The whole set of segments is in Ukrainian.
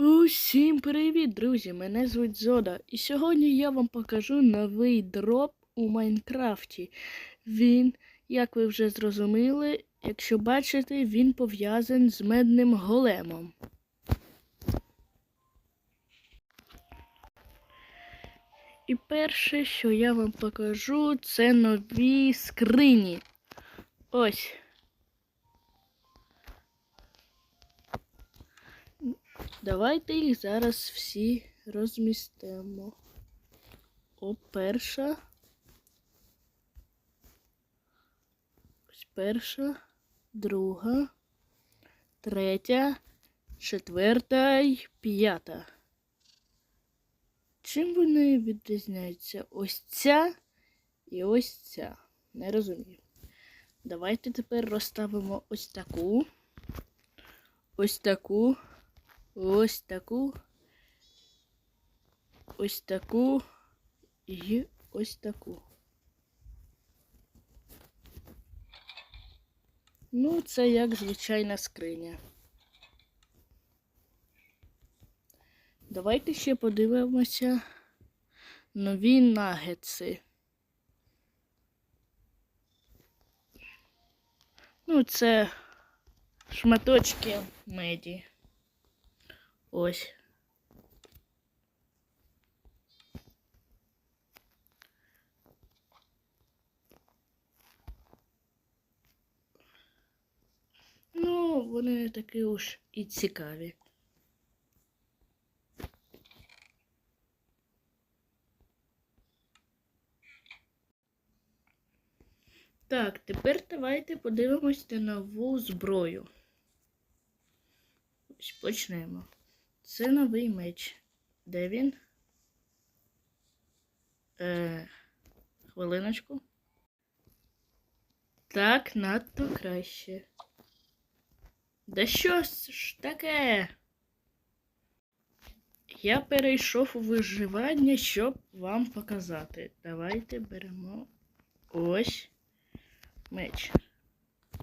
Усім привіт, друзі! Мене звуть Зода, і сьогодні я вам покажу новий дроп у Майнкрафті. Він, як ви вже зрозуміли, якщо бачите, він пов'язаний з медним големом. І перше, що я вам покажу, це нові скрині. Ось. Давайте їх зараз всі розмістимо. О, перша. Ось перша, друга, третя, четверта й п'ята. Чим вони відрізняються? Ось ця і ось ця. Не розумію. Давайте тепер розставимо ось таку, ось таку. Ось таку, ось таку і ось таку. Ну, це як звичайна скриня. Давайте ще подивимося нові нагетси. Ну, це шматочки меді. Ось. Ну, вони такі уж і цікаві. Так, тепер давайте подивимось на нову зброю. Ось почнемо. Це новий меч. Де він? Е, хвилиночку. Так, надто краще. Да що ж таке? Я перейшов у виживання, щоб вам показати. Давайте беремо ось меч.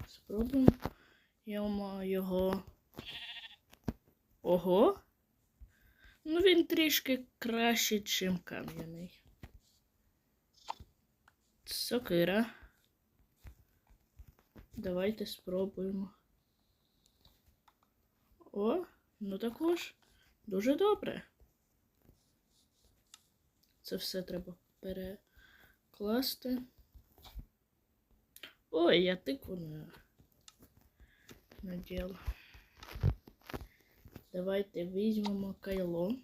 Спробуємо його. Ого! Ну, він трішки кращий, чим кам'яний. Сокира. Давайте спробуємо. О, ну також дуже добре. Це все треба перекласти. Ой, я тикву на... наділа. Давайте візьмемо кайло.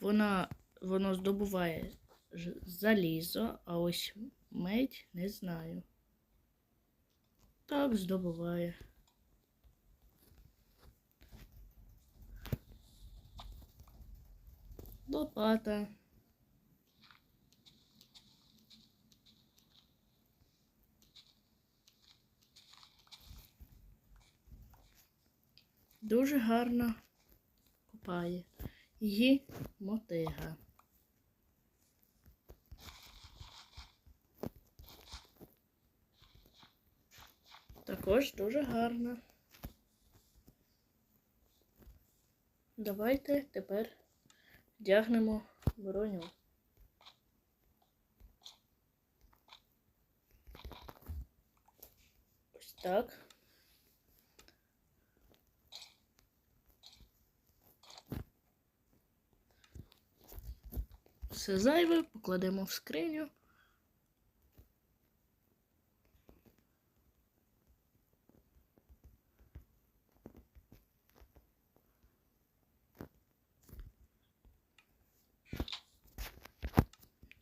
Вона, воно здобуває залізо, а ось медь не знаю. Так, здобуває. Лопата. Дуже гарно копає. Її мотига. Також дуже гарно. Давайте тепер вдягнемо броню. Ось так. Все зайве покладемо в скриню.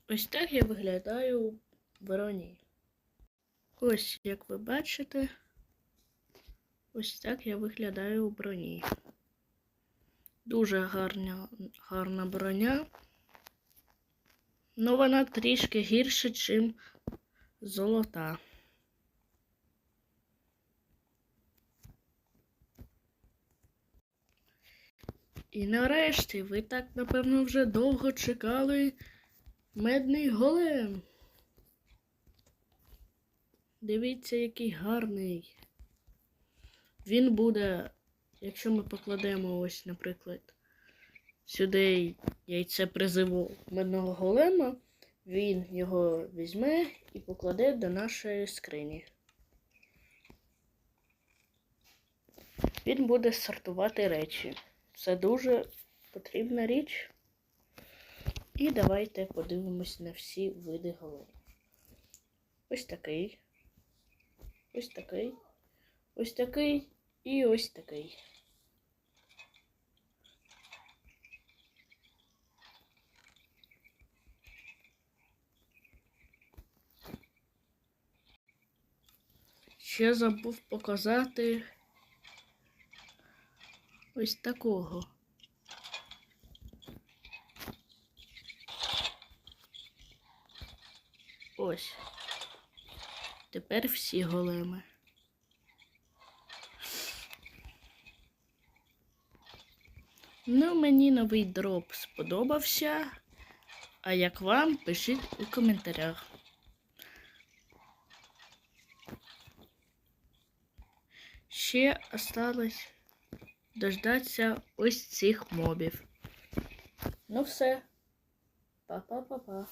Ось так я виглядаю у броні. Ось, як ви бачите, ось так я виглядаю у броні. Дуже гарна, гарна броня. Ну, вона трішки гірше, ніж золота. І нарешті ви так, напевно, вже довго чекали медний голем. Дивіться, який гарний. Він буде якщо ми покладемо ось, наприклад, сюди яйце призиву медного голема, він його візьме і покладе до нашої скрині. Він буде сортувати речі. Це дуже потрібна річ. І давайте подивимось на всі види голем. Ось такий. Ось такий. Ось такий і ось такий. Ще забув показати ось такого. Ось. Тепер всі големи. Ну, мені новий дроп сподобався. А як вам, пишіть у коментарях. Ще осталось дождатися ось цих мобів. Ну все. Па-па-па-па.